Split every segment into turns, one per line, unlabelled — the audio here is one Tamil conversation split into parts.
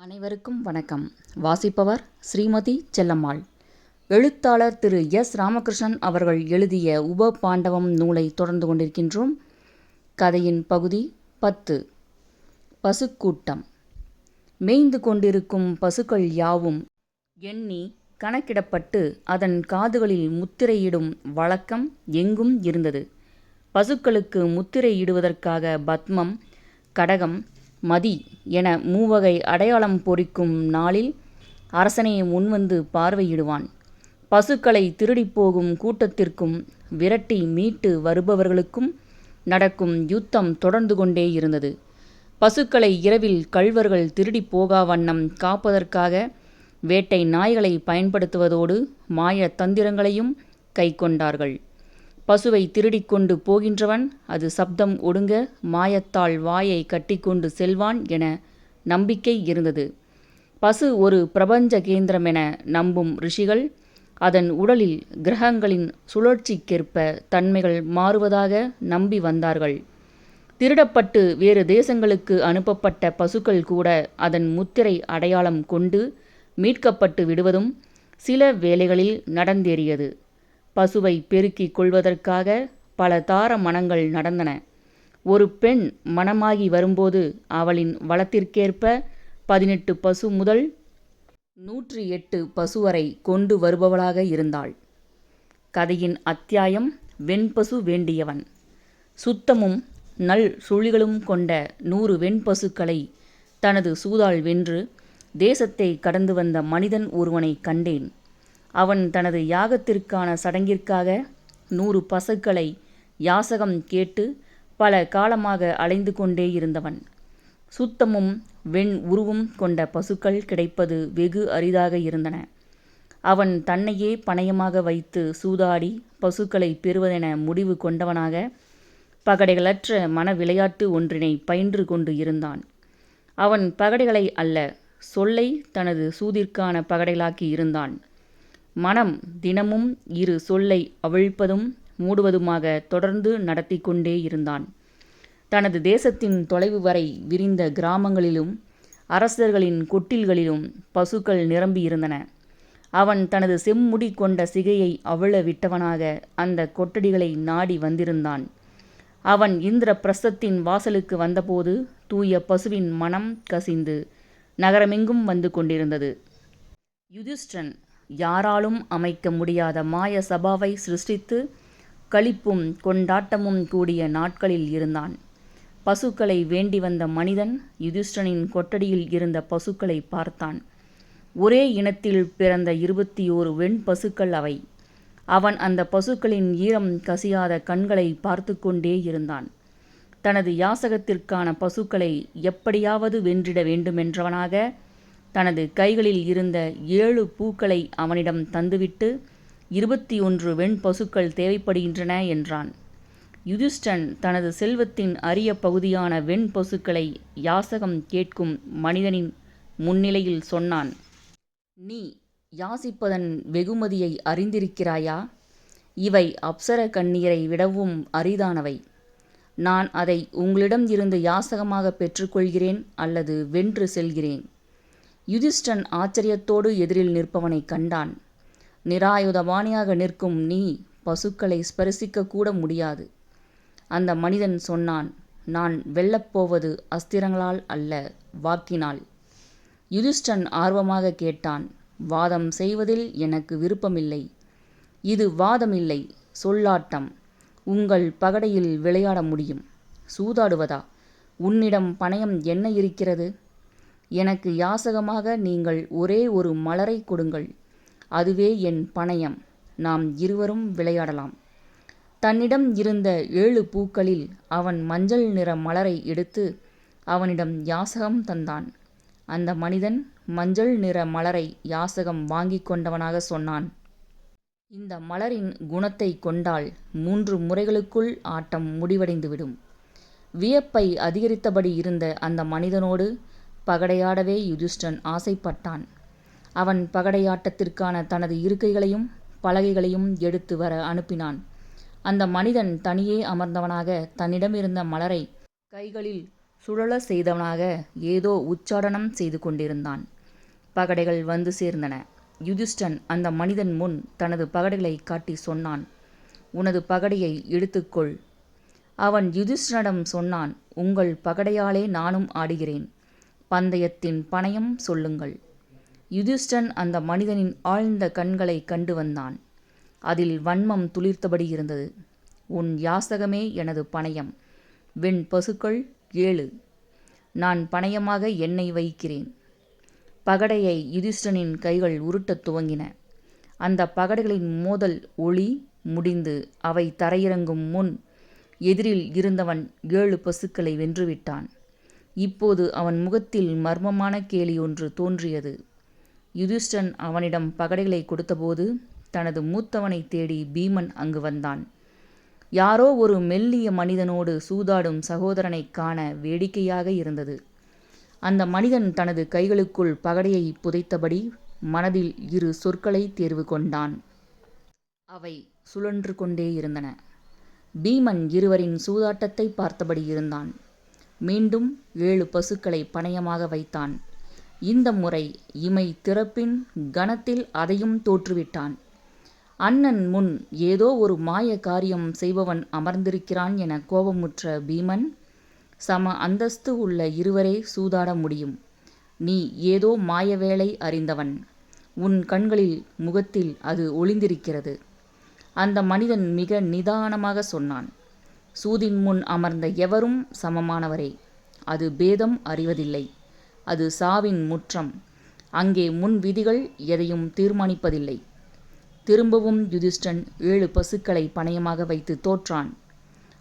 அனைவருக்கும் வணக்கம். வாசிப்பவர் ஸ்ரீமதி செல்லம்மாள். எழுத்தாளர் திரு எஸ். ராமகிருஷ்ணன் அவர்கள் எழுதிய உப பாண்டவம் நூலை தொடர்ந்து கொண்டிருக்கின்றோம். கதையின் பகுதி பத்து. பசுக்கூட்டம். மேய்ந்து கொண்டிருக்கும் பசுக்கள் யாவும் எண்ணி கணக்கிடப்பட்டு அதன் காதுகளில் முத்திரையிடும் வழக்கம் எங்கும் இருந்தது. பசுக்களுக்கு முத்திரையிடுவதற்காக பத்மம் கடகம் மதி என மூவகை அடையாளம் பொறிக்கும் நாளில் அரசனே முன்வந்து பார்வையிடுவான். பசுக்களை திருடிப் போகும் கூட்டத்திற்கும் விரட்டி மீட்டு வருபவர்களுக்கும் நடக்கும் யுத்தம் தொடர்ந்து கொண்டே இருந்தது. பசுக்களை இரவில் கள்வர்கள் திருடிப் போகா வண்ணம் காப்பதற்காக வேட்டை நாய்களை பயன்படுத்துவதோடு மாய தந்திரங்களையும் கைக்கொண்டார்கள். பசுவை திருடிக்கொண்டு போகின்றவன் அது சப்தம் ஒடுங்க மாயத்தால் வாயை கட்டிக்கொண்டு செல்வான் என நம்பிக்கை இருந்தது. பசு ஒரு பிரபஞ்ச கேந்திரமென நம்பும் ரிஷிகள் அதன் உடலில் கிரகங்களின் சுழற்சிக்கேற்ப தன்மைகள் மாறுவதாக நம்பி வந்தார்கள். திருடப்பட்டு வேறு தேசங்களுக்கு அனுப்பப்பட்ட பசுக்கள் கூட அதன் முத்திரை அடையாளம் கொண்டு மீட்கப்பட்டு விடுவதும் சில வேளைகளில் நடந்தேறியது. பசுவை பெருக்கிக் கொள்வதற்காக பல தார மணங்கள் நடந்தன. ஒரு பெண் மணமாகி வரும்போது அவளின் வளத்திற்கேற்ப பதினெட்டு பசு முதல் நூற்றி எட்டு பசு வரை கொண்டு வருபவளாக இருந்தாள். கதையின் அத்தியாயம் வெண்பசு வேண்டியவன் சுத்தமும் நல் சுழிகளும் கொண்ட நூறு வெண்பசுக்களை தனது சூதால் வென்று தேசத்தை கடந்து வந்த மனிதன் ஒருவனை கண்டேன். அவன் தனது யாகத்திற்கான சடங்கிற்காக நூறு பசுக்களை யாசகம் கேட்டு பல காலமாக அலைந்து கொண்டே இருந்தவன். சுத்தமும் வெண் உருவும் கொண்ட பசுக்கள் கிடைப்பது வெகு அரிதாக இருந்தன. அவன் தன்னையே பணயமாக வைத்து சூதாடி பசுக்களை பெறுவதென முடிவு கொண்டவனாக பகடைகளற்ற மன விளையாட்டு ஒன்றினை பயின்று கொண்டு இருந்தான். அவன் பகடைகளை அல்ல சொல்லை தனது சூதிற்கான பகடைகளாக்கி இருந்தான். மனம் தினமும் இரு சொல்லை அவிழ்ப்பதும் மூடுவதுமாக தொடர்ந்து நடத்தி கொண்டே இருந்தான். தனது தேசத்தின் தொலைவு வரை விரிந்த கிராமங்களிலும் அரசர்களின் கொட்டில்களிலும் பசுக்கள் நிரம்பியிருந்தன அவன் தனது செம்முடி கொண்ட சிகையை அவிழ விட்டவனாக அந்த கொட்டடிகளை நாடி வந்திருந்தான். அவன் இந்திர பிரசத்தின் வாசலுக்கு வந்தபோது தூய பசுவின் மனம் கசிந்து நகரமெங்கும் வந்து கொண்டிருந்தது. யுதிஷ்டன் யாராலும் அமைக்க முடியாத மாய சபாவை சிருஷ்டித்து களிப்பும் கொண்டாட்டமும் கூடிய நாட்களில் இருந்தான். பசுக்களை வேண்டி வந்த மனிதன் யுதிஷ்டனின் கொட்டடியில் இருந்த பசுக்களை பார்த்தான். ஒரே இனத்தில் பிறந்த இருபத்தி ஓரு வெண் பசுக்கள் அவை. அவன் அந்த பசுக்களின் ஈரம் கசியாத கண்களை பார்த்து கொண்டே இருந்தான். தனது யாசகத்திற்கான பசுக்களை எப்படியாவது வென்றிட வேண்டுமென்றவனாக தனது கைகளில் இருந்த ஏழு பூக்களை அவனிடம் தந்துவிட்டு இருபத்தி ஒன்று வெண் பசுக்கள் தேவைப்படுகின்றன என்றான். யுதிஷ்டன் தனது செல்வத்தின் அரிய பகுதியான வெண் பசுக்களை யாசகம் கேட்கும் மனிதனின் முன்னிலையில் சொன்னான். நீ யாசிப்பதன் வெகுமதியை அறிந்திருக்கிறாயா? இவை அப்சர கண்ணீரை விடவும் அரிதானவை. நான் அதை உங்களிடம் இருந்து யாசகமாக பெற்றுக்கொள்கிறேன் அல்லது வென்று செல்கிறேன். யுதிஷ்டன் ஆச்சரியத்தோடு எதிரில் நிற்பவனை கண்டான். நிராயுதபாணியாக நிற்கும் நீ பசுக்களை ஸ்பரிசிக்க கூட முடியாது. அந்த மனிதன் சொன்னான் நான் வெல்லப்போவது அஸ்திரங்களால் அல்ல வாக்கினால். யுதிஷ்டன் ஆர்வமாக கேட்டான் வாதம் செய்வதில் எனக்கு விருப்பமில்லை. இது வாதமில்லை சொல்லாட்டம். உங்கள் பகடையில் விளையாட முடியும். சூதாடுவதா? உன்னிடம் பணயம் என்ன இருக்கிறது? எனக்கு யாசகமாக நீங்கள் ஒரே ஒரு மலரை கொடுங்கள். அதுவே என் பணயம். நாம் இருவரும் விளையாடலாம். தன்னிடம் இருந்த ஏழு பூக்களில் அவன் மஞ்சள் நிற மலரை எடுத்து அவனிடம் யாசகம் தந்தான். அந்த மனிதன் மஞ்சள் நிற மலரை யாசகம் வாங்கி கொண்டவனாக சொன்னான். இந்த மலரின் குணத்தை கொண்டால் மூன்று முறைகளுக்குள் ஆட்டம் முடிவடைந்துவிடும். வியப்பை அதிகரித்தபடி இருந்த அந்த மனிதனோடு பகடையாடவே யுதிஷ்டன் ஆசைப்பட்டான். அவன் பகடையாட்டத்திற்கான தனது இருக்கைகளையும் பலகைகளையும் எடுத்து வர அனுப்பினான். அந்த மனிதன் தனியே அமர்ந்தவனாக தன்னிடமிருந்த மலரை கைகளில் சுழல செய்தவனாக ஏதோ உச்சாடனம் செய்து கொண்டிருந்தான். பகடைகள் வந்து சேர்ந்தன. யுதிஷ்டன் அந்த மனிதன் முன் தனது பகடைகளை காட்டி சொன்னான் உனது பகடையை எடுத்துக்கொள். அவன் யுதிஷ்டனிடம் சொன்னான் உங்கள் பகடையாலே நானும் ஆடுகிறேன். பந்தயத்தின் பணயம் சொல்லுங்கள். யுதிஷ்டன் அந்த மனிதனின் ஆழ்ந்த கண்களை கண்டு வந்தான். அதில் வன்மம் துளிர்த்தபடி இருந்தது. உன் யாசகமே எனது பணயம். வெண் பசுக்கள் ஏழு. நான் பணயமாக என்னை வைக்கிறேன். பகடையை யுதிஷ்டனின் கைகள் உருட்டத் துவங்கின. அந்த பகடைகளின் மோதல் ஒளி முடிந்து அவை தரையிறங்கும் முன் எதிரில் இருந்தவன் ஏழு பசுக்களை வென்றுவிட்டான். இப்போது அவன் முகத்தில் மர்மமான கேலி ஒன்று தோன்றியது. யுதிஷ்டன் அவனிடம் பகடைகளை கொடுத்தபோது தனது மூத்தவனை தேடி பீமன் அங்கு வந்தான். யாரோ ஒரு மெல்லிய மனிதனோடு சூதாடும் சகோதரனைக் காண வேடிக்கையாக இருந்தது. அந்த மனிதன் தனது கைகளுக்குள் பகடையை புதைத்தபடி மனதில் இரு சொற்களை தேர்வு கொண்டான். அவை சுழன்று கொண்டே இருந்தன. பீமன் இருவரின் சூதாட்டத்தை பார்த்தபடி இருந்தான். மீண்டும் ஏழு பசுக்களை பணயமாக வைத்தான். இந்த முறை இமை திறப்பின் கணத்தில் அதையும் தோற்றுவிட்டான். அண்ணன் முன் ஏதோ ஒரு மாய காரியம் செய்பவன் அமர்ந்திருக்கிறான் என கோபமுற்ற பீமன் சம அந்தஸ்து உள்ள இருவரே சூதாட முடியும். நீ ஏதோ மாய வேலை அறிந்தவன். உன் கண்களில் முகத்தில் அது ஒளிந்திருக்கிறது. அந்த மனிதன் மிக நிதானமாக சொன்னான். சூதின் முன் அமர்ந்த எவரும் சமமானவரே. அது பேதம் அறிவதில்லை. அது சாவின் முற்றம். அங்கே முன் விதிகள் எதையும் தீர்மானிப்பதில்லை. திரும்பவும் யுதிஷ்டன் ஏழு பசுக்களை பணயமாக வைத்து தோற்றான்.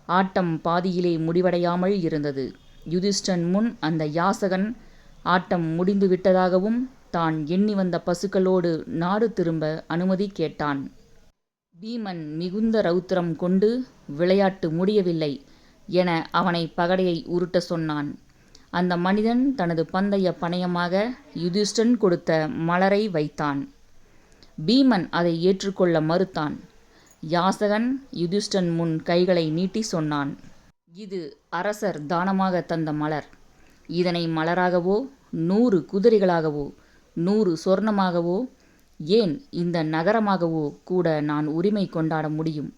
ஆட்டம் பாதியிலே முடிவடையாமல் இருந்தது. யுதிஷ்டன் முன் அந்த யாசகன் ஆட்டம் முடிந்து விட்டதாகவும் தான் எண்ணி வந்த பசுக்களோடு நாடு திரும்ப அனுமதி கேட்டான். பீமன் மிகுந்த ரௌத்திரம் கொண்டு விளையாட்டு முடியவில்லை என அவனை பகடையை உருட்ட சொன்னான். அந்த மனிதன் தனது பந்தய பணயமாக யுதிஷ்டன் கொடுத்த மலரை வைத்தான். பீமன் அதை ஏற்றுக்கொள்ள மறுத்தான். யாசகன் யுதிஷ்டன் முன் கைகளை நீட்டி சொன்னான் இது அரசர் தானமாக தந்த மலர். இதனை மலராகவோ நூறு குதிரைகளாகவோ நூறு சொர்ணமாகவோ ஏன் இந்த நகரமாகவோ கூட நான் உரிமை கொண்டாட முடியும்?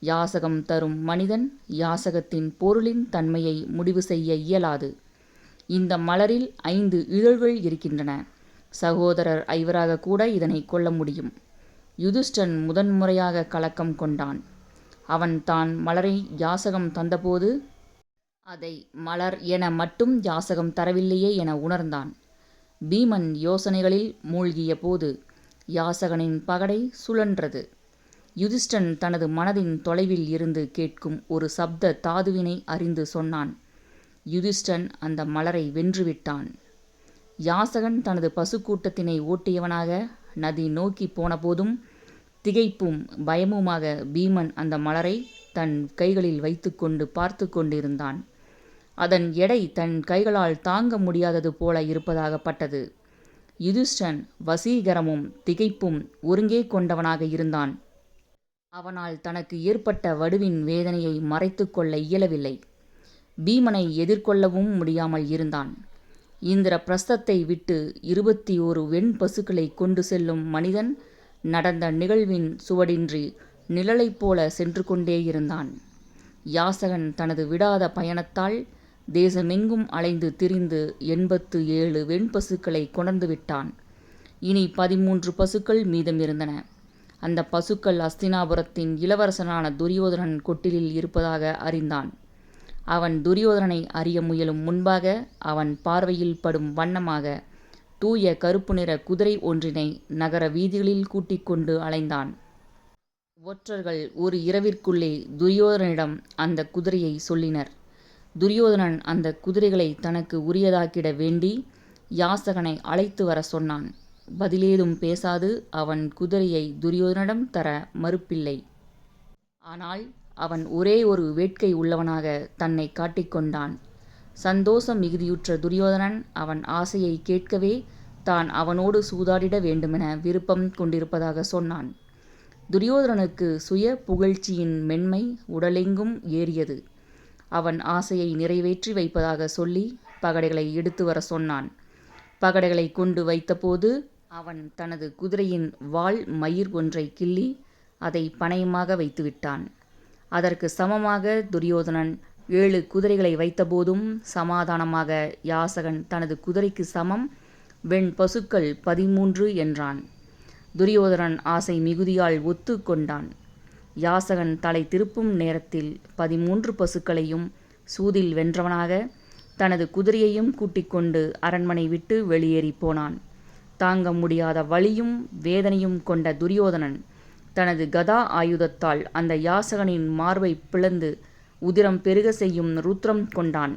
யாசகம் தரும் மனிதன் யாசகத்தின் பொருளின் தன்மையை முடிவு செய்ய இயலாது. இந்த மலரில் ஐந்து இதழ்கள் இருக்கின்றன. சகோதரர் ஐவராக கூட இதனை கொள்ள முடியும். யுதிஷ்டன் முதன்முறையாக கலக்கம் கொண்டான். அவன் தான் மலரை யாசகம் தந்தபோது அதை மலர் என மட்டும் யாசகம் தரவில்லையே என உணர்ந்தான். பீமன் யோசனைகளில் மூழ்கிய போது யாசகனின் பகடை சுழன்றது. யுதிஷ்டன் தனது மனதின் தொலைவில் இருந்து கேட்கும் ஒரு சப்த தாதுவினை அறிந்து சொன்னான். யுதிஷ்டன் அந்த மலரை வென்றுவிட்டான். யாசகன் தனது பசுக்கூட்டத்தினை ஓட்டியவனாக நதி நோக்கி போனபோதும் திகைப்பும் பயமுமாக பீமன் அந்த மலரை தன் கைகளில் வைத்துக்கொண்டு பார்த்து கொண்டிருந்தான். அதன் எடை தன் கைகளால் தாங்க முடியாதது போல இருப்பதாகப்பட்டது. யுதிஷ்டன் வசீகரமும் திகைப்பும் ஒருங்கே கொண்டவனாக இருந்தான். அவனால் தனக்கு ஏற்பட்ட வடுவின் வேதனையை மறைத்து கொள்ள இயலவில்லை. பீமனை எதிர்கொள்ளவும் முடியாமல் இருந்தான். இந்திர பிரஸ்தத்தை விட்டு இருபத்தி ஓரு வெண் பசுக்களை கொண்டு செல்லும் மனிதன் நடந்த நிகழ்வின் சுவடின்றி நிழலைப் போல சென்று கொண்டே இருந்தான். யாசகன் தனது விடாத பயணத்தால் தேசமெங்கும் அலைந்து திரிந்து எண்பத்து ஏழு வெண்பசுக்களை கொணர்ந்து விட்டான். இனி பதிமூன்று பசுக்கள் மீதம் இருந்தன. அந்த பசுக்கள் அஸ்தினாபுரத்தின் இளவரசனான துரியோதனன் கொட்டிலில் இருப்பதாக அறிந்தான். அவன் துரியோதனனை அறிய முயலும் முன்பாக அவன் பார்வையில் படும் வண்ணமாக தூய கருப்பு நிற குதிரை ஒன்றினை நகர வீதிகளில் கூட்டிக் கொண்டு அலைந்தான். ஒற்றர்கள் ஒரு இரவிற்குள்ளே துரியோதனிடம் அந்த குதிரையை சொல்லினர். துரியோதனன் அந்த குதிரைகளை தனக்கு உரியதாக்கிட வேண்டி யாசகனை அழைத்து வர சொன்னான். பதிலேதும் பேசாது அவன் குதிரையை துரியோதனிடம் தர மறுப்பில்லை. ஆனால் அவன் ஒரே ஒரு வேட்கை உள்ளவனாக தன்னை காட்டிக்கொண்டான் சந்தோஷம் மிகுதியுற்ற துரியோதனன் அவன் ஆசையை கேட்கவே தான் அவனோடு சூதாடிட வேண்டுமென விருப்பம் கொண்டிருப்பதாக சொன்னான். துரியோதனனுக்கு சுய புகழ்ச்சியின் மென்மை உடலெங்கும் ஏறியது. அவன் ஆசையை நிறைவேற்றி வைப்பதாக சொல்லி பகடைகளை எடுத்து வர சொன்னான். பகடைகளை கொண்டு வைத்தபோது அவன் தனது குதிரையின் வால் மயிர் ஒன்றை கிள்ளி அதை பணயமாக வைத்துவிட்டான் அதற்கு சமமாக துரியோதனன் ஏழு குதிரைகளை வைத்தபோதும் சமாதானமாக யாசகன் தனது குதிரைக்கு சமம் வெண் பசுக்கள் பதிமூன்று என்றான். துரியோதனன் ஆசை மிகுதியால் ஒத்து கொண்டான் யாசகன் தலை திருப்பும் நேரத்தில் பதிமூன்று பசுக்களையும் சூதில் வென்றவனாக தனது குதிரையையும் கூட்டிக் கொண்டு அரண்மனை விட்டு வெளியேறி போனான். தாங்க முடியாத வலியும் வேதனையும் கொண்ட துரியோதனன் தனது கதா ஆயுதத்தால் அந்த யாசகனின் மார்பை பிளந்து உதிரம் பெருக செய்யும் ருத்ரம் கொண்டான்.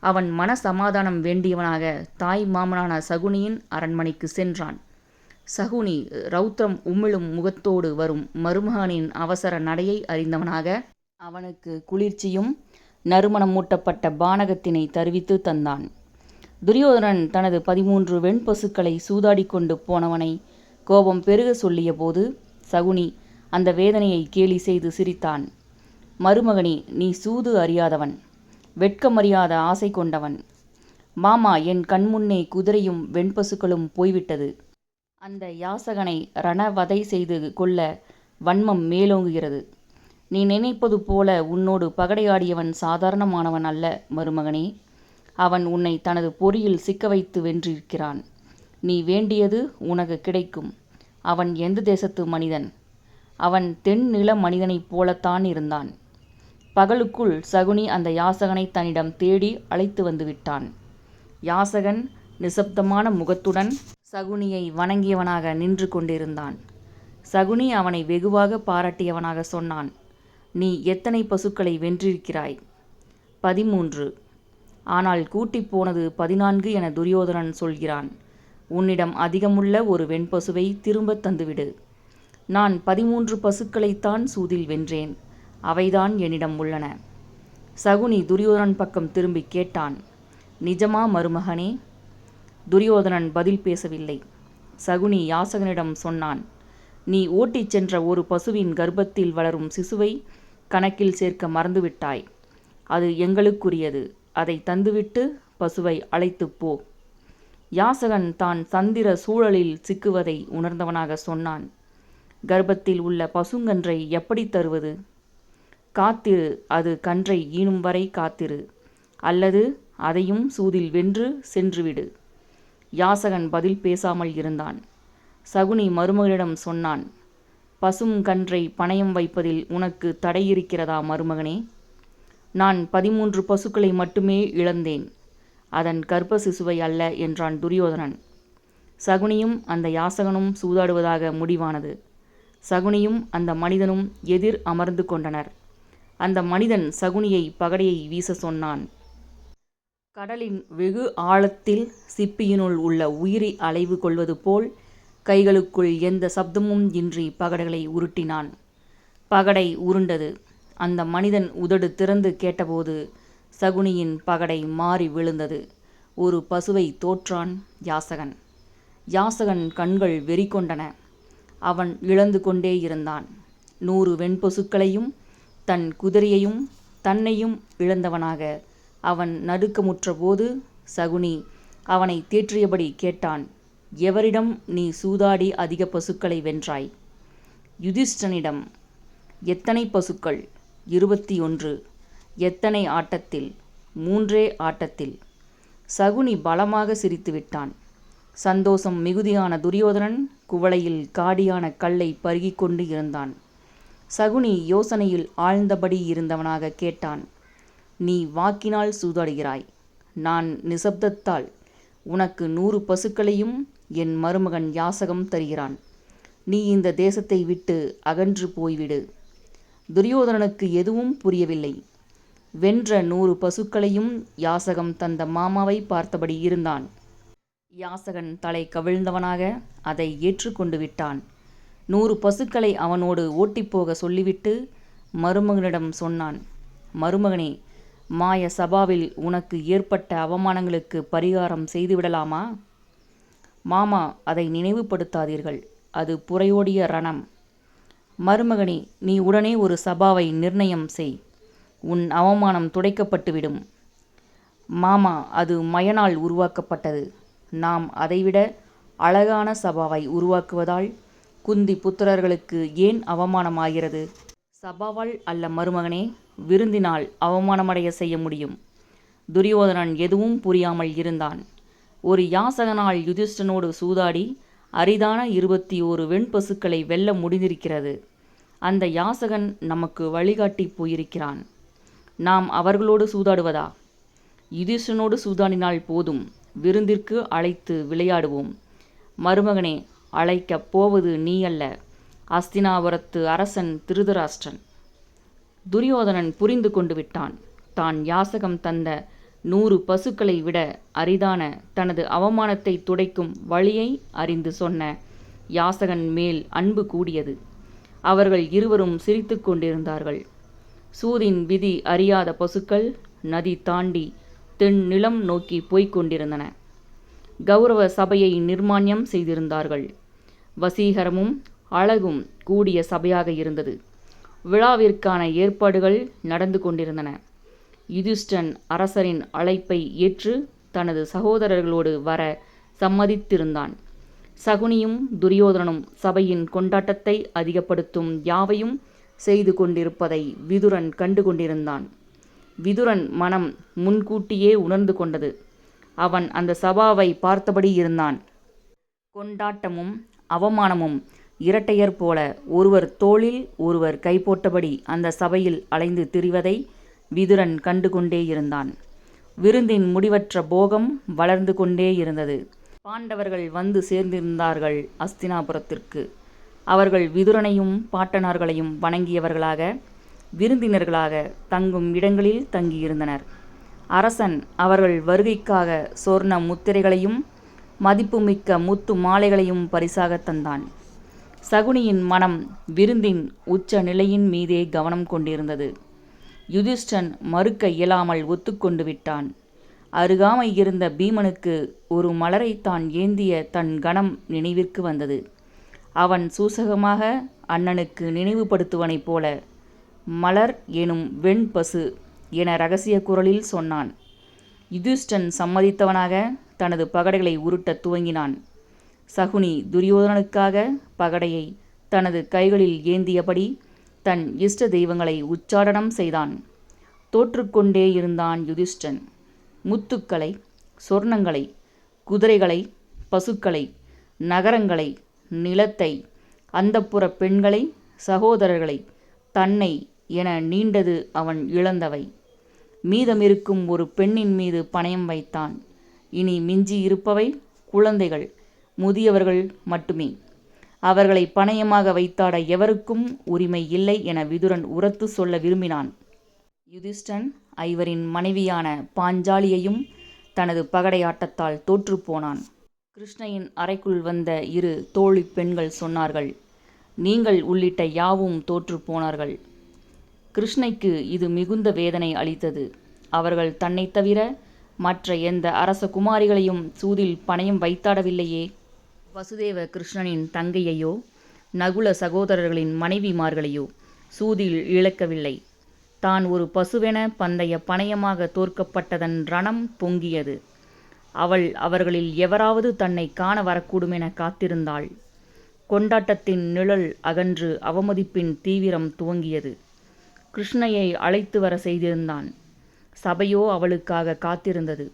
அவன் மன சமாதானம் வேண்டியவனாக தாய் மாமனான சகுனியின் அரண்மனைக்கு சென்றான். சகுனி ரௌத்ரம் உமிழும் முகத்தோடு வரும் மருமகனின் அவசர நடையை அறிந்தவனாக அவனுக்கு குளிர்ச்சியும் நறுமணம் மூட்டப்பட்ட பானகத்தினை தருவித்து தந்தான். துரியோதனன் தனது பதிமூன்று வெண்பசுக்களை சூதாடி கொண்டு போனவனை கோபம் பெருக சொல்லியபோது சகுனி அந்த வேதனையை கேலி செய்து சிரித்தான். மருமகனி நீ சூது அறியாதவன் வெட்கமறியாத ஆசை கொண்டவன். மாமா என் கண்முன்னே குதிரையும் வெண்பசுக்களும் போய்விட்டது. அந்த யாசகனை ரணவதை செய்து கொள்ள வன்மம் மேலோங்குகிறது. நீ நினைப்பது போல உன்னோடு பகடையாடியவன் சாதாரணமானவன் அல்ல மருமகனே. அவன் உன்னை தனது பொறியில் சிக்க வைத்து வென்றிருக்கிறான். நீ வேண்டியது உனக்கு கிடைக்கும். அவன் எந்த தேசத்து மனிதன்? அவன் தென் நில மனிதனைப் போலத்தான் இருந்தான். பகலுக்குள் சகுனி அந்த யாசகனை தன்னிடம் தேடி அழைத்து வந்து விட்டான். யாசகன் நிசப்தமான முகத்துடன் சகுனியை வணங்கியவனாக நின்று கொண்டிருந்தான். சகுனி அவனை வெகுவாக பாராட்டியவனாக சொன்னான். நீ எத்தனை பசுக்களை வென்றிருக்கிறாய்? பதிமூன்று. ஆனால் கூட்டிப் போனது பதினான்கு என துரியோதனன் சொல்கிறான். உன்னிடம் அதிகமுள்ள ஒரு வெண்பசுவை திரும்பத் தந்துவிடு. நான் பதிமூன்று பசுக்களைத்தான் சூதில் வென்றேன். அவைதான் என்னிடம் உள்ளன. சகுனி துரியோதனன் பக்கம் திரும்பி கேட்டான். நிஜமா மருமகனே துரியோதனன் பதில் பேசவில்லை. சகுனி யாசகனிடம் சொன்னான் நீ ஓட்டிச் சென்ற ஒரு பசுவின் கர்ப்பத்தில் வளரும் சிசுவை கணக்கில் சேர்க்க மறந்துவிட்டாய். அது எங்களுக்குரியது. அதை தந்துவிட்டு பசுவை அழைத்துப் போ. யாசகன் தான் சந்திர சூழலில் சிக்குவதை உணர்ந்தவனாக சொன்னான் கர்ப்பத்தில் உள்ள பசுங்கன்றை எப்படி தருவது? காத்திரு அது கன்றை ஈனும் வரை காத்திரு. அல்லது அதையும் சூதில் வென்று சென்றுவிடு. யாசகன் பதில் பேசாமல் இருந்தான். சகுனி மருமகளிடம் சொன்னான் பசும் கன்றை பணயம் வைப்பதில் உனக்கு தடை இருக்கிறதா மருமகனே? நான் பதிமூன்று பசுக்களை மட்டுமே இழந்தேன். அதன் கர்ப்ப சிசுவை அல்ல என்றான் துரியோதனன். சகுனியும் அந்த யாசகனும் சூதாடுவதாக முடிவானது. சகுனியும் அந்த மனிதனும் எதிர் அமர்ந்து கொண்டனர். அந்த மனிதன் சகுனியை பகடையை வீச சொன்னான். கடலின் வெகு ஆழத்தில் சிப்பியினுள் உள்ள உயிரி அலைவு கொள்வது போல் கைகளுக்குள் எந்த சப்தமும் இன்றி பகடைகளை உருட்டினான். பகடை உருண்டது. அந்த மனிதன் உதடு திறந்து கேட்டபோது சகுனியின் பகடை மாறி விழுந்தது. ஒரு பசுவை தோற்றான் யாசகன். யாசகன் கண்கள் வெறி கொண்டன அவன் இழந்து கொண்டே இருந்தான். நூறு வெண்பசுக்களையும் தன் குதிரையையும் தன்னையும் இழந்தவனாக அவன் நடுக்கமுற்றபோது சகுனி அவனை தேற்றியபடி கேட்டான் எவரிடம் நீ சூதாடி அதிக பசுக்களை வென்றாய்? யுதிஷ்டனிடம் எத்தனை பசுக்கள்? இருபத்தி ஒன்று. எத்தனை ஆட்டத்தில்? மூன்றே ஆட்டத்தில். சகுனி பலமாக சிரித்துவிட்டான். சந்தோஷம் மிகுதியான துரியோதனன் குவளையில் காடியான கல்லை பருகிக் கொண்டு இருந்தான். சகுனி யோசனையில் ஆழ்ந்தபடி இருந்தவனாக கேட்டான். நீ வாக்கினால் சூதாடுகிறாய். நான் நிசப்தத்தால் உனக்கு நூறு பசுக்களையும் என் மருமகன் யாசகம் தருகிறான். நீ இந்த தேசத்தை விட்டு அகன்று போய்விடு. துரியோதனனுக்கு எதுவும் புரியவில்லை. வென்ற நூறு பசுக்களையும் யாசகம் தந்த மாமாவை பார்த்தபடி இருந்தான். யாசகன் தலை கவிழ்ந்தவனாக அதை ஏற்றுக்கொண்டு விட்டான். நூறு பசுக்களை அவனோடு ஓட்டிப்போக சொல்லிவிட்டு மருமகனிடம் சொன்னான் மருமகனே மாய சபாவில் உனக்கு ஏற்பட்ட அவமானங்களுக்கு பரிகாரம் செய்துவிடலாமா? மாமா அதை நினைவுபடுத்தாதீர்கள். அது புறையோடிய ரணம். மருமகனே நீ உடனே ஒரு சபாவை நிர்ணயம் செய். உன் அவமானம் துடைக்கப்பட்டுவிடும். மாமா அது மயனால் உருவாக்கப்பட்டது. நாம் அதைவிட அழகான சபாவை உருவாக்குவதால் குந்தி புத்திரர்களுக்கு ஏன் அவமானமாகிறது? சபாவால் அல்ல மருமகனே. விருந்தினால் அவமானமடைய செய்ய முடியும். துரியோதனன் எதுவும் புரியாமல் இருந்தான். ஒரு யாசகனால் யுதிஷ்டனோடு சூதாடி அரிதான இருபத்தி ஓரு வெண்பசுக்களை வெல்ல முடிந்திருக்கிறது. அந்த யாசகன் நமக்கு வழிகாட்டி போயிருக்கிறான். நாம் அவர்களோடு சூதாடுவதா? யுதிஷ்டனோடு சூதாடினால் போதும். விருந்திற்கு அழைத்து விளையாடுவோம். மருமகனே அழைக்கப் போவது நீ அல்ல அஸ்தினாபுரத்து அரசன் திருதராஷ்டிரன். துரியோதனன் புரிந்து கொண்டு விட்டான். தான் யாசகம் தந்த நூறு பசுக்களை விட அரிதான தனது அவமானத்தை துடைக்கும் வழியை அறிந்து சொன்ன யாசகன் மேல் அன்பு கூடியது. அவர்கள் இருவரும் சிரித்து கொண்டிருந்தார்கள். சூதின் விதி அறியாத பசுக்கள் நதி தாண்டி தென் நிலம் நோக்கி போய்க் கொண்டிருந்தன. கௌரவ சபையை நிர்மாணியம் செய்திருந்தார்கள். வசீகரமும் அழகும் கூடிய சபையாக இருந்தது. விழாவிற்கான ஏற்பாடுகள் நடந்து கொண்டிருந்தன. யுதிஷ்டன் அரசரின் அழைப்பை ஏற்று தனது சகோதரர்களோடு வர சம்மதித்திருந்தான். சகுனியும் துரியோதனனும் சபையின் கொண்டாட்டத்தை அதிகப்படுத்தும் யாவையும் செய்து கொண்டிருப்பதை விதுரன் கண்டு கொண்டிருந்தான் விதுரன் மனம் முன்கூட்டியே உணர்ந்து கொண்டது. அவன் அந்த சபாவை பார்த்தபடி இருந்தான். கொண்டாட்டமும் அவமானமும் இரட்டையர் போல ஒருவர் தோளில் ஒருவர் கைபோட்டபடி அந்த சபையில் அலைந்து திரிவதை விதுரன் கண்டு கொண்டே இருந்தான். விருந்தின் முடிவற்ற போகம் வளர்ந்து கொண்டே இருந்தது. பாண்டவர்கள் வந்து சேர்ந்திருந்தார்கள் அஸ்தினாபுரத்திற்கு. அவர்கள் விதுரனையும் பாட்டனார்களையும் வணங்கியவர்களாக விருந்தினர்களாக தங்கும் இடங்களில் தங்கியிருந்தனர். அரசன் அவர்கள் வருகைக்காக சொர்ண முத்திரைகளையும் மதிப்புமிக்க முத்து மாலைகளையும் பரிசாக தந்தான். சகுனியின் மனம் விருந்தின் உச்ச நிலையின் மீதே கவனம் கொண்டிருந்தது. யுதிஷ்டன் மறுக்க இயலாமல் ஒத்துக்கொண்டு விட்டான். அருகாமை இருந்த பீமனுக்கு ஒரு மலரை தான் ஏந்திய தன் கணம் நினைவிற்கு வந்தது. அவன் சூசகமாக அண்ணனுக்கு நினைவுபடுத்துவனைப் போல மலர் எனும் வெண் பசு என ரகசிய குரலில் சொன்னான். யுதிஷ்டன் சம்மதித்தவனாக தனது பகடைகளை உருட்டத் துவங்கினான். சகுனி துரியோதனனுக்காக பகடையை தனது கைகளில் ஏந்தியபடி தன் இஷ்ட தெய்வங்களை உச்சாடனம் செய்தான். தோற்றுக்கொண்டே இருந்தான் யுதிஷ்டன் முத்துக்களை சொர்ணங்களை குதிரைகளை பசுக்களை நகரங்களை நிலத்தை அந்தப்புற பெண்களை சகோதரர்களை தன்னை என நீண்டது அவன் இழந்தவை. மீதமிருக்கும் ஒரு பெண்ணின் மீது பணயம் வைத்தான். இனி மிஞ்சி இருப்பவை குழந்தைகள். முதியவர்கள் மட்டுமே. அவர்களை பணயமாக வைத்தாட எவருக்கும் உரிமை இல்லை என விதுரன் உரத்து சொல்ல விரும்பினான். யுதிஷ்டன் ஐவரின் மனைவியான பாஞ்சாலியையும் தனது பகடையாட்டத்தால் தோற்றுப்போனான் கிருஷ்ணையின் அறைக்குள் வந்த இரு தோழி பெண்கள் சொன்னார்கள் நீங்கள் உள்ளிட்ட யாவும் தோற்று போனார்கள். கிருஷ்ணைக்கு இது மிகுந்த வேதனை அளித்தது. அவர்கள் தன்னைத் தவிர மற்ற எந்த அரச குமாரிகளையும் சூதில் பணயம் வைத்தாடவில்லையே. வசுதேவ கிருஷ்ணனின் தங்கையையோ நகுல சகோதரர்களின் மனைவிமார்களையோ சூதில் இழக்கவில்லை. தான் ஒரு பசுவென பந்தய பணயமாக தோற்கப்பட்டதன் ரணம் பொங்கியது. அவள் அவர்களில் எவராவது தன்னை காண வரக்கூடுமென காத்திருந்தாள். கொண்டாட்டத்தின் நிழல் அகன்று அவமதிப்பின் தீவிரம் துவங்கியது. கிருஷ்ணையை அழைத்து வர செய்திருந்தான். சபையோ அவளுக்காக காத்திருந்தது.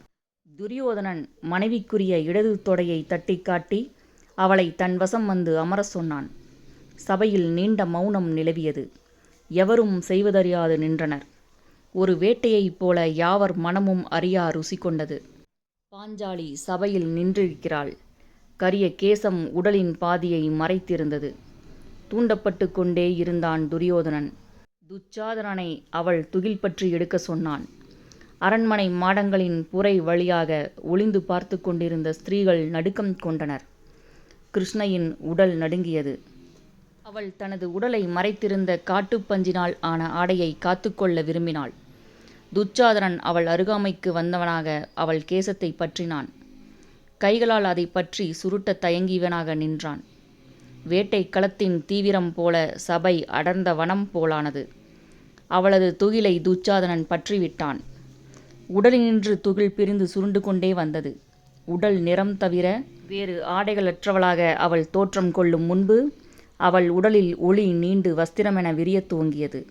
துரியோதனன் மனைவிக்குரிய இடது தொடையை தட்டி காட்டி அவளை தன் வசம் வந்து அமர சொன்னான். சபையில் நீண்ட மௌனம் நிலவியது. எவரும் செய்வதறியாது நின்றனர். ஒரு வேட்டையைப் போல யாவர் மனமும் அறியா ருசி கொண்டது. பாஞ்சாலி சபையில் நின்றிருக்கிறாள். கரிய கேசம் உடலின் பாதியை மறைத்திருந்தது. தூண்டப்பட்டு கொண்டே இருந்தான் துரியோதனன். துச்சாதனனை அவள் துகில் பற்றி எடுக்க சொன்னான். அரண்மனை மாடங்களின் புரை வழியாக ஒளிந்து பார்த்து கொண்டிருந்த ஸ்திரீகள் நடுக்கம் கொண்டனர். கிருஷ்ணையின் உடல் நடுங்கியது. அவள் தனது உடலை மறைத்திருந்த காட்டுப்பஞ்சினால் ஆன ஆடையை காத்துக்கொள்ள விரும்பினாள். துச்சாதனன் அவள் அருகாமைக்கு வந்தவனாக அவள் கேசத்தை பற்றினான். கைகளால் அதை பற்றி சுருட்ட தயங்கியவனாக நின்றான். வேட்டை களத்தின் தீவிரம் போல சபை அடர்ந்த வனம் போலானது. அவளது துகிலை துச்சாதனன் பற்றிவிட்டான். உடலினின்று துகில் பிரிந்து சுருண்டு கொண்டே வந்தது. உடல் நிறம் தவிர வேறு ஆடைகளற்றவளாக அவள் தோற்றம் கொள்ளும் முன்பு அவள் உடலில் ஒளி நீண்டு வஸ்திரமென விரிய துவங்கியது.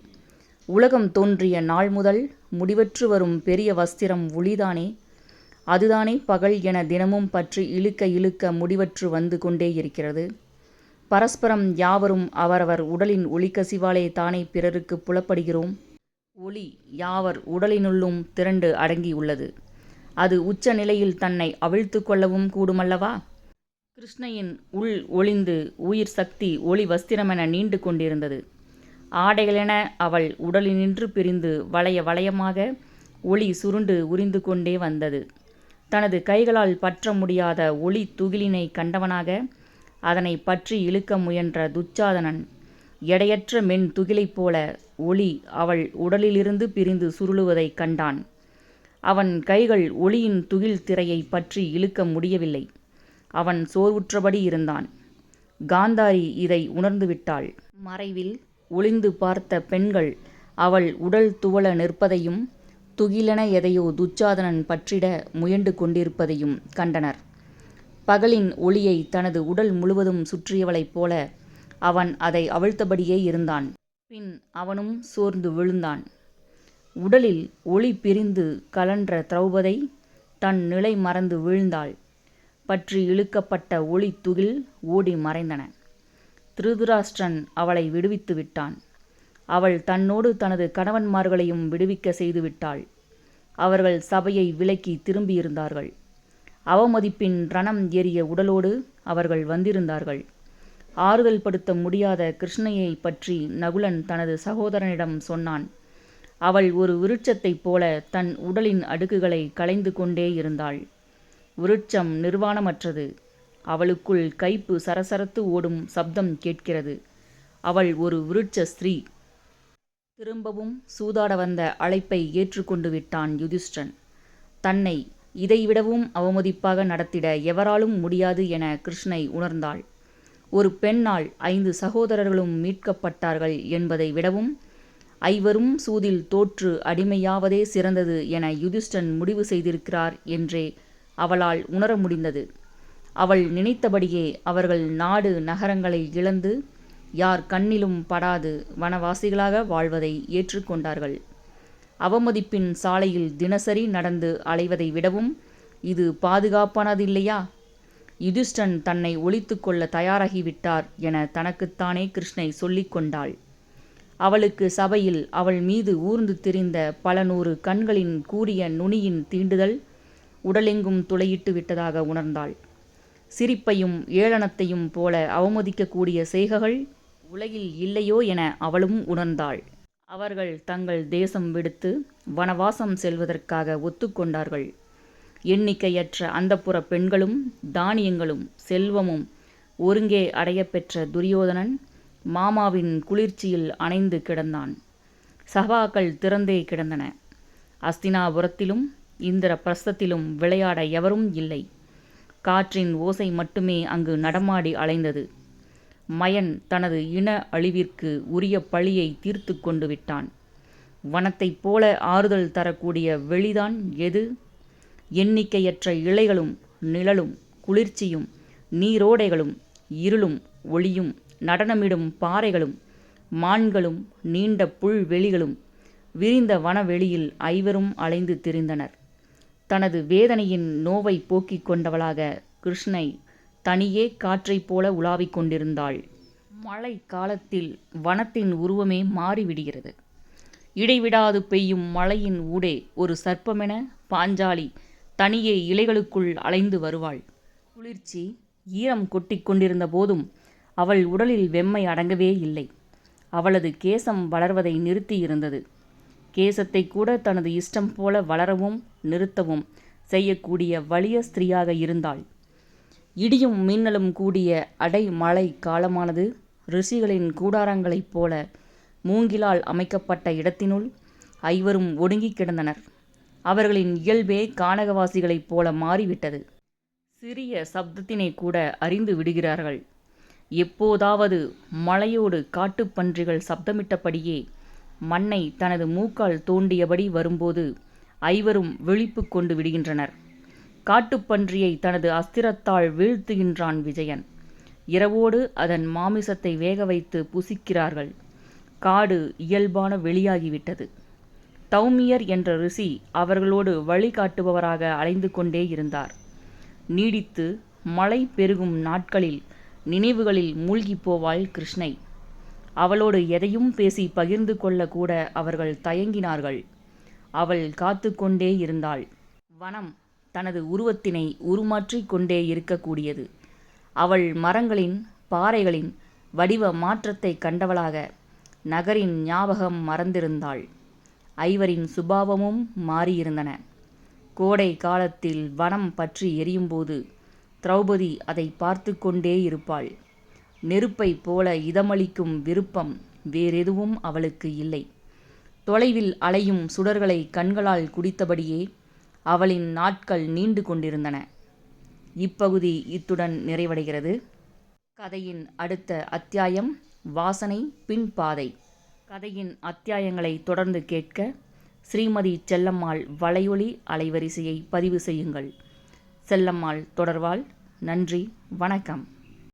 உலகம் தோன்றிய நாள் முதல் முடிவற்று வரும் பெரிய வஸ்திரம் ஒளிதானே? அதுதானே பகல் என தினமும் பற்றி இழுக்க இழுக்க முடிவற்று வந்து கொண்டே இருக்கிறது. பரஸ்பரம் யாவரும் அவரவர் உடலின் ஒளிக்கசிவாலே தானே பிறருக்கு புலப்படுகிறோம். ஒளி யாவர் உடலினுள்ளும் திரண்டு அடங்கியுள்ளது. அது உச்ச நிலையில் தன்னை அவிழ்த்து கொள்ளவும் கூடுமல்லவா? கிருஷ்ணையின் உள் ஒளிந்து உயிர் சக்தி ஒளி வஸ்திரமென நீண்டு கொண்டிருந்தது. ஆடைகளென அவள் உடலினின்று பிரிந்து வளைய வளையமாக ஒளி சுருண்டு உரிந்து கொண்டே வந்தது. தனது கைகளால் பற்ற முடியாத ஒளி துகிலினை கண்டவனாக அதனை பற்றி இழுக்க முயன்ற துச்சாதனன் எடையற்ற மென் துகிலைப் போல ஒளி அவள் உடலிலிருந்து பிரிந்து சுருளுவதைக் கண்டான். அவன் கைகள் ஒளியின் துகில் திரையை பற்றி இழுக்க முடியவில்லை. அவன் சோர்வுற்றபடி இருந்தான். காந்தாரி இதை உணர்ந்துவிட்டாள். மறைவில் ஒளிந்து பார்த்த பெண்கள் அவள் உடல் துவள நிற்பதையும் துகிலென எதையோ துச்சாதனன் பற்றிட முயன்று கொண்டிருப்பதையும் கண்டனர். பகலின் ஒளியை தனது உடல் முழுவதும் சுற்றியவளைப் போல அவன் அதை அவிழ்த்தபடியே இருந்தான். பின் அவனும் சோர்ந்து விழுந்தான். உடலில் ஒளி பிரிந்து கலன்ற திரௌபதை தன் நிலை மறந்து வீழ்ந்தாள். பற்றி இழுக்கப்பட்ட ஒளி துகில் ஓடி மறைந்தன. திருதுராஷ்டிரன் அவளை விடுவித்து விட்டான். அவள் தன்னோடு தனது கணவன்மார்களையும் விடுவிக்க செய்துவிட்டாள் அவர்கள் சபையை விலக்கி திரும்பியிருந்தார்கள். அவமதிப்பின் ரணம் ஏறிய உடலோடு அவர்கள் வந்திருந்தார்கள். ஆறுதல் படுத்த முடியாத கிருஷ்ணையை பற்றி நகுலன் தனது சகோதரனிடம் சொன்னான். அவள் ஒரு விருட்சத்தைப் போல தன் உடலின் அடுக்குகளை களைந்து கொண்டே இருந்தாள். விருட்சம் நிர்வாணமற்றது. அவளுக்குள் கைப்பு சரசரத்து ஓடும் சப்தம் கேட்கிறது. அவள் ஒரு விருட்ச ஸ்திரீ. திரும்பவும் சூதாட வந்த அழைப்பை ஏற்றுக்கொண்டு விட்டான் யுதிஷ்டன் தன்னை இதைவிடவும் அவமதிப்பாக நடத்திட எவராலும் முடியாது என கிருஷ்ணை உணர்ந்தாள். ஒரு பெண்ணால் ஐந்து சகோதரர்களும் மீட்கப்பட்டார்கள் என்பதை விடவும் ஐவரும் சூதில் தோற்று அடிமையாவதே சிறந்தது என யுதிஷ்டன் முடிவு செய்திருக்கிறார் என்றே அவளால் உணர முடிந்தது. அவள் நினைத்தபடியே அவர்கள் நாடு நகரங்களை இழந்து யார் கண்ணிலும் படாது வனவாசிகளாக வாழ்வதை ஏற்றுக்கொண்டார்கள். அவமதிப்பின் சாலையில் தினசரி நடந்து அலைவதை விடவும் இது பாதுகாப்பானதில்லையா? யுதிஷ்டன் தன்னை ஒழித்து கொள்ள தயாராகிவிட்டார் என தனக்குத்தானே கிருஷ்ணை சொல்லிக் கொண்டாள் அவளுக்கு சபையில் அவள் மீது ஊர்ந்து திரிந்த பல நூறு கண்களின் கூரிய நுனியின் தீண்டுதல் உடலெங்கும் துளையிட்டு விட்டதாக உணர்ந்தாள். சிரிப்பையும் ஏளனத்தையும் போல அவமதிக்கக்கூடிய செய்கைகள் உலகில் இல்லையோ என அவளும் உணர்ந்தாள். அவர்கள் தங்கள் தேசம் விடுத்து வனவாசம் செல்வதற்காக ஒத்துக்கொண்டார்கள். எண்ணிக்கையற்ற அந்தப்புற பெண்களும் தானியங்களும் செல்வமும் ஒருங்கே அடையப்பெற்ற துரியோதனன் மாமாவின் குளிர்ச்சியில் அணைந்து கிடந்தான். சபாக்கள் திறந்தே கிடந்தன. அஸ்தினாபுரத்திலும் இந்திர பிரஸ்தத்திலும் விளையாட எவரும் இல்லை. காற்றின் ஓசை மட்டுமே அங்கு நடமாடி அலைந்தது. மயன் தனது இன அழிவிற்கு உரிய பழியை தீர்த்து கொண்டு விட்டான். வனத்தைப் போல ஆறுதல் தரக்கூடிய வெளிதான் எது? எண்ணிக்கையற்ற இலைகளும் நிழலும் குளிர்ச்சியும் நீரோடைகளும் இருளும் ஒளியும் நடனமிடும் பாறைகளும் மான்களும் நீண்ட புல்வெளிகளும் விரிந்த வனவெளியில் ஐவரும் அலைந்து திரிந்தனர். தனது வேதனையின் நோவை போக்கிக் கொண்டவளாக கிருஷ்ணை தனியே காற்றைப் போல உலாவிக் கொண்டிருந்தாள். மழை காலத்தில் வனத்தின் உருவமே மாறிவிடுகிறது. இடைவிடாது பெய்யும் மழையின் ஊடே ஒரு சர்ப்பமென பாஞ்சாலி தனியே இலைகளுக்குள் அலைந்து வருவாள். குளிர்ச்சி ஈரம் கொட்டி கொண்டிருந்த போதும் அவள் உடலில் வெம்மை அடங்கவே இல்லை. அவளது கேசம் வளர்வதை நிறுத்தியிருந்தது. கேசத்தை கூட தனது இஷ்டம் போல வளரவும் நிறுத்தவும் செய்யக்கூடிய வலிய ஸ்திரீயாக இருந்தாள். இடியும் மின்னலும் கூடிய அடை மழை காலமானது ரிஷிகளின் கூடாரங்களைப் போல மூங்கிலால் அமைக்கப்பட்ட இடத்தினுள் ஐவரும் ஒடுங்கி கிடந்தனர். அவர்களின் இயல்பே கானகவாசிகளைப் போல மாறிவிட்டது. சிறிய சப்தத்தினை கூட அறிந்து விடுகிறார்கள். எப்போதாவது மழையோடு காட்டுப்பன்றிகள் சப்தமிட்டபடியே மண்ணை தனது மூக்கால் தோண்டியபடி வரும்போது ஐவரும் விழிப்பு கொண்டு விடுகின்றனர். காட்டுப்பன்றியை தனது அஸ்திரத்தால் வீழ்த்துகின்றான் விஜயன். இரவோடு அதன் மாமிசத்தை வேக வைத்து புசிக்கிறார்கள். காடு இயல்பான வெளியாகிவிட்டது. தௌமியர் என்ற ரிஷி அவர்களோடு வழிகாட்டுபவராக அலைந்து கொண்டே இருந்தார். நீடித்து மழை பெருகும் நாட்களில் நினைவுகளில் மூழ்கிப் போவாள் கிருஷ்ணை. அவளோடு எதையும் பேசி பகிர்ந்து கொள்ளக்கூட அவர்கள் தயங்கினார்கள். அவள் காத்து கொண்டே இருந்தாள். வனம் தனது உருவத்தினை உருமாற்றிக் கொண்டே இருக்கக்கூடியது. அவள் மரங்களின் பாறைகளின் வடிவ மாற்றத்தை கண்டவளாக நகரின் ஞாபகம் மறந்திருந்தாள். ஐவரின் சுபாவமும் மாறியிருந்தன. கோடை காலத்தில் வனம் பற்றி எரியும்போது திரௌபதி அதை பார்த்து கொண்டே இருப்பாள். நெருப்பைப் போல இதமளிக்கும் விருப்பம் வேறெதுவும் அவளுக்கு இல்லை. தொலைவில் அலையும் சுடர்களை கண்களால் குடித்தபடியே அவளின் நாட்கள் நீண்டு கொண்டிருந்தன. இப்பகுதி இத்துடன் நிறைவடைகிறது. கதையின் அடுத்த அத்தியாயம் வாசனை பின்பாதை கதையின் அத்தியாயங்களை தொடர்ந்து கேட்க ஸ்ரீமதி செல்லம்மாள் வலையொலி அலைவரிசையை பதிவு செய்யுங்கள். செல்லம்மாள் தொடர்வாள். நன்றி வணக்கம்.